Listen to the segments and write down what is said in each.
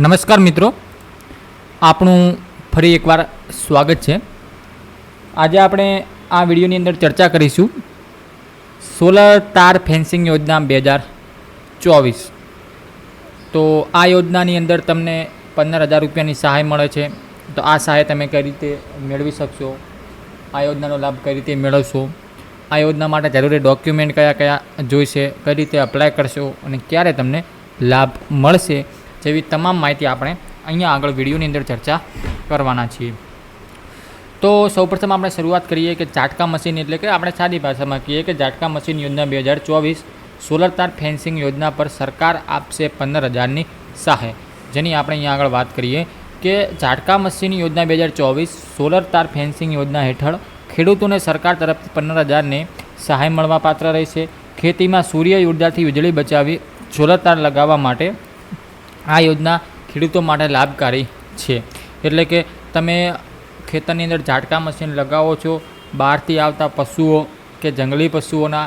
નમસ્કાર મિત્રો. આપણું ફરી એકવાર સ્વાગત છે. આજે આપણે આ વિડીયોની અંદર ચર્ચા કરીશું સોલર તાર ફેન્સિંગ યોજના બે હજાર ચોવીસ. તો આ યોજનાની અંદર તમને પંદર હજાર રૂપિયાની સહાય મળે છે. તો આ સહાય તમે કઈ રીતે મેળવી શકશો? આ યોજનાનો લાભ કઈ રીતે મેળવશો? આ યોજના માટે જરૂરી ડોક્યુમેન્ટ કયા કયા જોઈશે? કઈ રીતે અપ્લાય કરશો? અને ક્યારે તમને લાભ મળશે? જેવી તમામ માહિતી આપણે અહીંયા આગળ વિડીયોની અંદર ચર્ચા કરવાના છીએ. તો સૌપ્રથમ આપણે શરૂઆત કરીએ કે ઝાટકા મશીન એટલે કે આપણે સાદી ભાષામાં કહીએ કે ઝાટકા મશીન યોજના બે હજાર ચોવીસ સોલર તાર ફેન્સિંગ યોજના પર સરકાર આપશે પંદર હજારની સહાય. જેની આપણે અહીંયા આગળ વાત કરીએ કે ઝાટકા મશીન યોજના બે હજાર ચોવીસ સોલર તાર ફેન્સિંગ યોજના હેઠળ ખેડૂતોને સરકાર તરફથી પંદર હજારની સહાય મળવા પાત્ર રહેશે. ખેતીમાં સૂર્ય ઉર્જાથી વીજળી બચાવી સોલર તાર લગાવવા માટે આ યોજના ખેડૂતો માટે લાભકારી છે. એટલે કે તમે ખેતરની અંદર ઝાટકા મશીન લગાવો છો, બહારથી આવતા પશુઓ કે જંગલી પશુઓના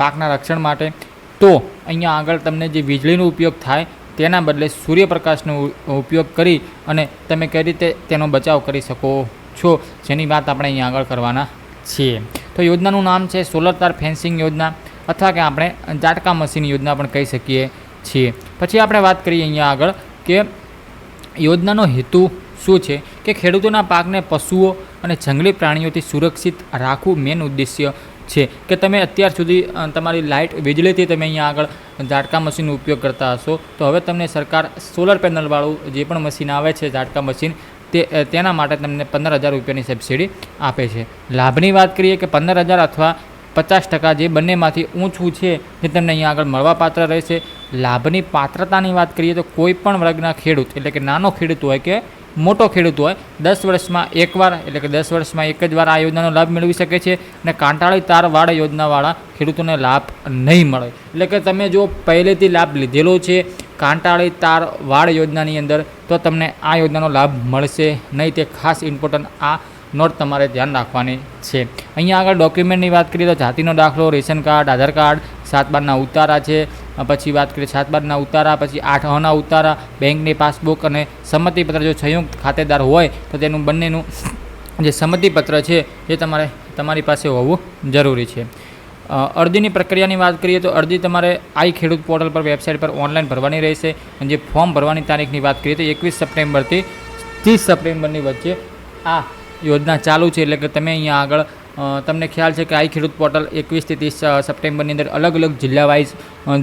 પાકના રક્ષણ માટે, તો અહીંયા આગળ તમને જે વીજળીનો ઉપયોગ થાય તેના બદલે સૂર્યપ્રકાશનો ઉપયોગ કરી અને તમે કઈ રીતે તેનો બચાવ કરી શકો છો, જેની વાત આપણે અહીંયા આગળ કરવાના છીએ. તો યોજનાનું નામ છે સોલર તાર ફેન્સિંગ યોજના, અથવા કે આપણે ઝાટકા મશીન યોજના પણ કહી શકીએ છીએ. પછી આપણે વાત કરીએ અહીંયા આગળ કે યોજનાનો હેતુ શું છે કે ખેડૂતોના પાકને પશુઓ અને જંગલી પ્રાણીઓથી સુરક્ષિત રાખવું મેન ઉદ્દેશ્ય છે કે તમે અત્યાર સુધી તમારી લાઇટ વીજળીથી તમે અહીંયા આગળ ઝાટકા મશીનનો ઉપયોગ કરતા હશો. તો હવે તમને સરકાર સોલર પેનલવાળું જે પણ મશીન આવે છે ઝાટકા મશીન, તે તેના માટે તમને પંદર હજાર રૂપિયાની સબસિડી આપે છે. લાભની વાત કરીએ કે પંદર હજાર અથવા પચાસ ટકા જે બંનેમાંથી ઊંચું છે જે તમને અહીંયા આગળ મળવાપાત્ર રહેશે. લાભની પાત્રતાની વાત કરીએ તો કોઈ પણ વર્ગના ખેડૂત, એટલે કે નાનો ખેડૂત હોય કે મોટો ખેડૂત હોય, દસ વર્ષમાં એકવાર, એટલે કે દસ વર્ષમાં એક જ વાર આ યોજનાનો લાભ મેળવી શકે છે અને કાંટાળી તારવાળા યોજનાવાળા ખેડૂતોને લાભ નહીં મળે. એટલે કે તમે જો પહેલેથી લાભ લીધેલો છે કાંટાળી તાર વાડ યોજનાની અંદર, તો તમને આ યોજનાનો લાભ મળશે નહીં. તે ખાસ ઇમ્પોર્ટન્ટ આ નોટ તમારે ધ્યાન રાખવાની છે. અહીંયા આગળ ડોક્યુમેન્ટની વાત કરીએ તો જાતિનો દાખલો, રેશન કાર્ડ, આધાર કાર્ડ, સાત બારના ઉતારા છે. પછી વાત કરીએ સાત બારના ઉતારા, પછી આઠ અના ઉતારા, બેંકની પાસબુક અને સંમતિપત્ર જો સંયુક્ત ખાતેદાર હોય તો તેનું બંનેનું જે સંમતિપત્ર છે એ તમારે તમારી પાસે હોવું જરૂરી છે. અરજીની પ્રક્રિયાની વાત કરીએ તો અરજી તમારે આઈ ખેડૂત પોર્ટલ પર, વેબસાઇટ પર ઓનલાઈન ભરવાની રહેશે. અને જે ફોર્મ ભરવાની તારીખની વાત કરીએ તો એકવીસ સપ્ટેમ્બરથી ત્રીસ સપ્ટેમ્બરની વચ્ચે આ યોજના ચાલુ છે એટલે કે તમે અહીંયા આગળ તમને ખ્યાલ છે કે આઈ ખેડૂત પોર્ટલ એકવીસથી ત્રીસ સપ્ટેમ્બરની અંદર અલગ અલગ જિલ્લા વાઇઝ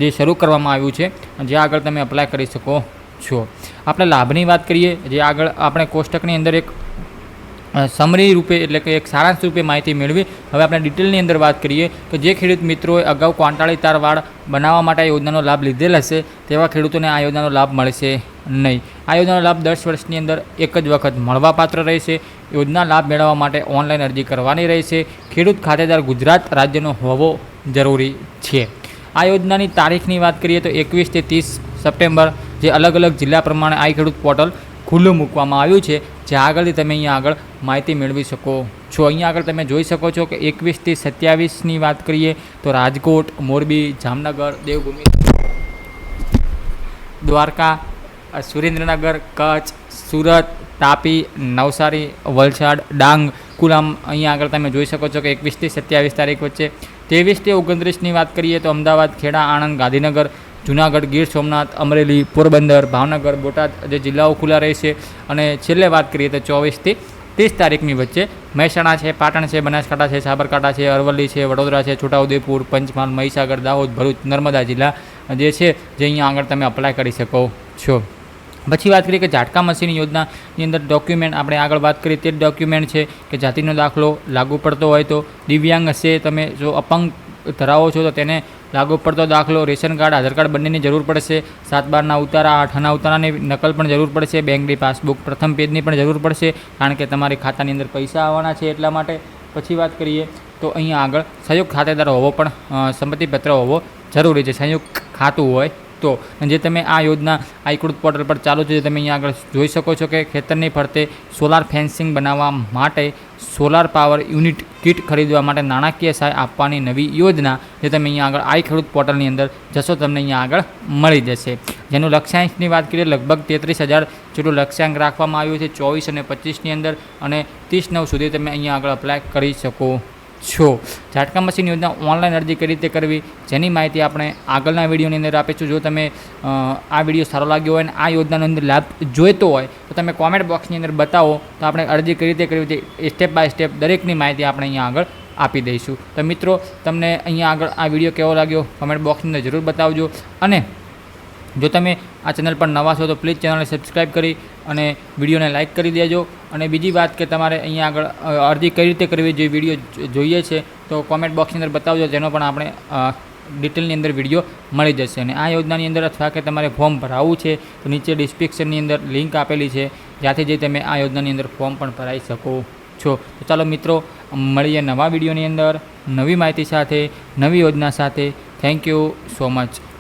જે શરૂ કરવામાં આવ્યું છે જે આગળ તમે અપ્લાય કરી શકો છો. આપણે લાભની વાત કરીએ, જે આગળ આપણે કોષ્ટકની અંદર એક સમરી રૂપે એટલે કે એક સારાંશ રૂપે માહિતી મેળવી. હવે આપણે ડિટેલની અંદર વાત કરીએ કે જે ખેડૂત મિત્રોએ અગાઉ ક્વાંટાળી તાર વાડ બનાવવા માટે યોજનાનો લાભ લીધેલ હશે, તેવા ખેડૂતોને આ યોજનાનો લાભ મળશે. નહીં. આ યોજનાનો લાભ દસ વર્ષની અંદર એક જ વખત મળવાપાત્ર રહેશે. યોજના લાભ મેળવવા માટે ઓનલાઈન અરજી કરવાની રહેશે. ખેડૂત ખાતેદાર ગુજરાત રાજ્યનો હોવો જરૂરી છે. આ યોજનાની તારીખની વાત કરીએ તો એકવીસથી ત્રીસ સપ્ટેમ્બર, જે અલગ અલગ જિલ્લા પ્રમાણે આઈ ખેડૂત પોર્ટલ ખુલ્લું મૂકવામાં આવ્યું છે. જે આગળથી તમે અહીંયા આગળ માહિતી મેળવી શકો છો. અહીંયા આગળ તમે જોઈ શકો છો કે એકવીસથી સત્યાવીસની વાત કરીએ તો રાજકોટ, મોરબી, જામનગર, દેવભૂમિ, દ્વારકા સુરેન્દ્રનગર, કચ્છ, સુરત, તાપી, નવસારી, વલસાડ, ડાંગ કુલ આમ અહીંયા આગળ તમે જોઈ શકો છો કે એકવીસથી સત્યાવીસ તારીખ વચ્ચે ત્રેવીસથી ઓગણત્રીસની વાત કરીએ તો અમદાવાદ, ખેડા, આણંદ, ગાંધીનગર, જુનાગઢ, ગીર સોમનાથ, અમરેલી, પોરબંદર, ભાવનગર, બોટાદ જે જિલ્લાઓ ખુલ્લા રહેશે. અને છેલ્લે વાત કરીએ તો ચોવીસથી ત્રીસ તારીખની વચ્ચે મહેસાણા છે, પાટણ છે, બનાસકાંઠા છે, સાબરકાંઠા છે, અરવલ્લી છે, વડોદરા છે, છોટાઉદેપુર, પંચમહાલ, મહીસાગર, દાહોદ, ભરૂચ, નર્મદા જિલ્લા જે છે, જે અહીંયા આગળ તમે અપ્લાય કરી શકો છો. પછી વાત કરીએ કે ઝાટકા મશીન યોજનાની અંદર ડોક્યુમેન્ટ આપણે આગળ વાત કરીએ તે ડોક્યુમેન્ટ છે કે જાતિનો દાખલો લાગુ પડતો હોય તો દિવ્યાંગ હશે, તમે જો અપંગ ધરાવો છો તો તેને લાગુ પડતો દાખલો, રેશન કાર્ડ, આધાર કાર્ડ બંનેની જરૂર પડશે. સાત બારના ઉતારા આઠના ઉતારાની નકલ પણ જરૂર પડશે. બેંકની પાસબુક પ્રથમ પેજની પણ જરૂર પડશે, કારણ કે તમારી ખાતાની અંદર પૈસા આવવાના છે એટલા માટે. પછી વાત કરીએ તો અહીંયા આગળ સંયુક્ત ખાતેદાર હોવો પણ સંમતિપત્ર હોવો જરૂરી છે. સંયુક્ત ખાતું હોય તો તો અને જે તમે આ યોજના આઈકૃત પોર્ટલ પર ચાલુ છે, જે તમે અહીંયા આગળ જોઈ શકો છો કે ખેતરની ફરતે સોલાર ફેન્સિંગ બનાવવા માટે સોલાર પાવર યુનિટ કિટ ખરીદવા માટે નાણાકીય સહાય આપવાની નવી યોજના, જે તમે અહીંયા આગળ આઈ ખેડૂત પોર્ટલની અંદર જશો, તમને અહીંયા આગળ મળી જશે. જેનું લક્ષ્યાંકની વાત કરીએ, લગભગ તેત્રીસ હજાર જેટલું લક્ષ્યાંક રાખવામાં આવ્યું છે, ચોવીસ અને પચીસની અંદર અને ત્રીસ નવ સુધી તમે અહીંયા આગળ અપ્લાય કરી શકો. છો. ઝાટકા મશીન યોજના ઓનલાઈન અરજી કઈ રીતે કરવી, જેની માહિતી આપણે આગળના વિડીયોની અંદર આપીશું. જો તમે આ વીડિયો સારો લાગ્યો હોય અને આ યોજનાનો અંદર લાભ જોઈતો હોય, તો તમે કોમેન્ટ બોક્સની અંદર બતાવો, તો આપણે અરજી કઈ રીતે કરવી તે સ્ટેપ બાય સ્ટેપ દરેકની માહિતી આપણે અહીંયા આગળ આપી દઈશું. તો મિત્રો, તમને અહીંયા આગળ આ વીડિયો કેવો લાગ્યો? કોમેન્ટ બોક્સની અંદર જરૂર બતાવજો. અને જો તમે આ ચેનલ પર નવા છો તો પ્લીઝ ચેનલને સબસ્ક્રાઈબ કરી અને વિડીયોને લાઇક કરી દેજો. અને બીજી વાત કે તમારે અહીંયા આગળ અરજી કઈ રીતે કરવી જે વીડિયો જોઈએ છે તો કોમેન્ટ બોક્સની અંદર બતાવજો, જેનો પણ આપણે ડિટેલની અંદર વીડિયો મળી જશે. અને આ યોજનાની અંદર અથવા કે તમારે ફોર્મ ભરાવવું છે તો નીચે ડિસ્ક્રિપ્શનની અંદર લિંક આપેલી છે જ્યાંથી જઈ તમે આ યોજનાની અંદર ફોર્મ પણ ભરાઈ શકો છો. તો ચાલો મિત્રો, મળીએ નવા વિડીયોની અંદર નવી માહિતી સાથે, નવી યોજના સાથે. Thank you so much.